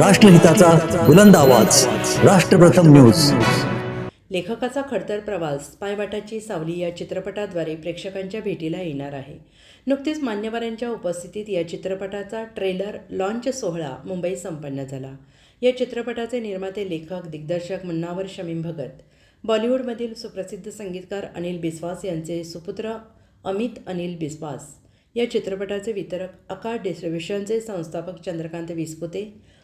राष्ट्रहिताचा बुलंद आवाज. राष्ट्रप्रथम न्यूज. लेखकाचा खडतर प्रवास पायवाटाची सावली या चित्रपटाद्वारे प्रेक्षकांच्या भेटीला येणार आहे. नुकतीच मान्यवरांच्या उपस्थितीत या चित्रपटाचा ट्रेलर लॉन्च सोहळा मुंबईत संपन्न झाला. या चित्रपटाचे निर्माते लेखक दिग्दर्शक मुन्नावर शमीम भगत बॉलिवूडमधील सुप्रसिद्ध संगीतकार अनिल बिस्वास यांचे सुपुत्र अमित अनिल बिस्वास या चित्रपटाचे वितरक आकार डिस्ट्रीब्युशनचे संस्थापक चंद्रकांत विसपुते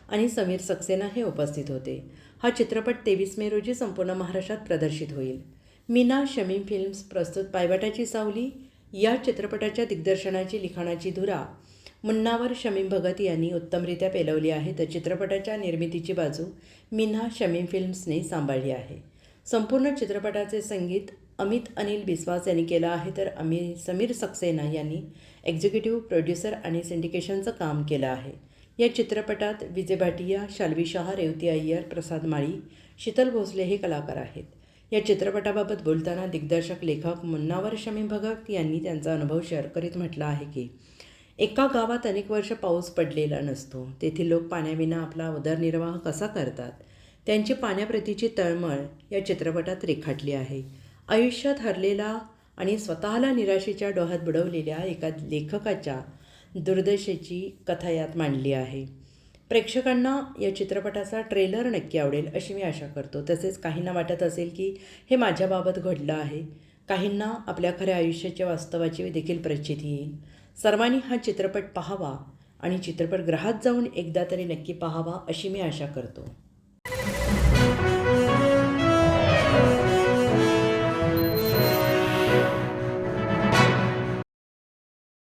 आणि समीर सक्सेना हे उपस्थित होते. हा चित्रपट तेवीस मे रोजी संपूर्ण महाराष्ट्रात प्रदर्शित होईल. मीना शमीम फिल्म्स प्रस्तुत पायवाटाची सावली या चित्रपटाच्या दिग्दर्शनाची लिखाणाची धुरा मुन्नावर शमीम भगत यांनी उत्तमरित्या पेलवली आहे तर चित्रपटाच्या निर्मितीची बाजू मीना शमीम फिल्म्सने सांभाळली आहे. संपूर्ण चित्रपटाचे संगीत अमित अनिल बिस्वास यांनी केलं आहे तर अमि समीर सक्सेना यांनी एक्झिक्युटिव्ह प्रोड्युसर आणि सिंडिकेशनचं काम केलं आहे. या चित्रपटात विजय भाटिया शाल्वी शहा रेवती अय्यर प्रसाद माळी शीतल भोसले हे कलाकार आहेत. या चित्रपटाबाबत बोलताना दिग्दर्शक लेखक मुन्नावर शमी भगत यांनी त्यांचा अनुभव शेअर करीत म्हटलं आहे की एका गावात अनेक वर्ष पाऊस पडलेला नसतो. तेथील लोक पाण्याविना आपला उदरनिर्वाह कसा करतात? त्यांची पाण्याप्रतीची तळमळ या चित्रपटात रेखाटली आहे. आयुष्यात हरलेला आणि स्वतःला निराशेच्या डोहात बुडवलेल्या एका लेखकाच्या दुर्दशेची कथा यात मांडली आहे. प्रेक्षकांना या चित्रपटाचा ट्रेलर नक्की आवडेल अशी मी आशा करतो. तसेच काहींना वाटत असेल की हे माझ्याबाबत घडलं आहे काहींना आपल्या खऱ्या आयुष्याच्या वास्तवाची देखील प्रचिती येईल. सर्वांनी हा चित्रपट पाहावा आणि चित्रपटगृहात जाऊन एकदा तरी नक्की पाहावा अशी मी आशा करतो.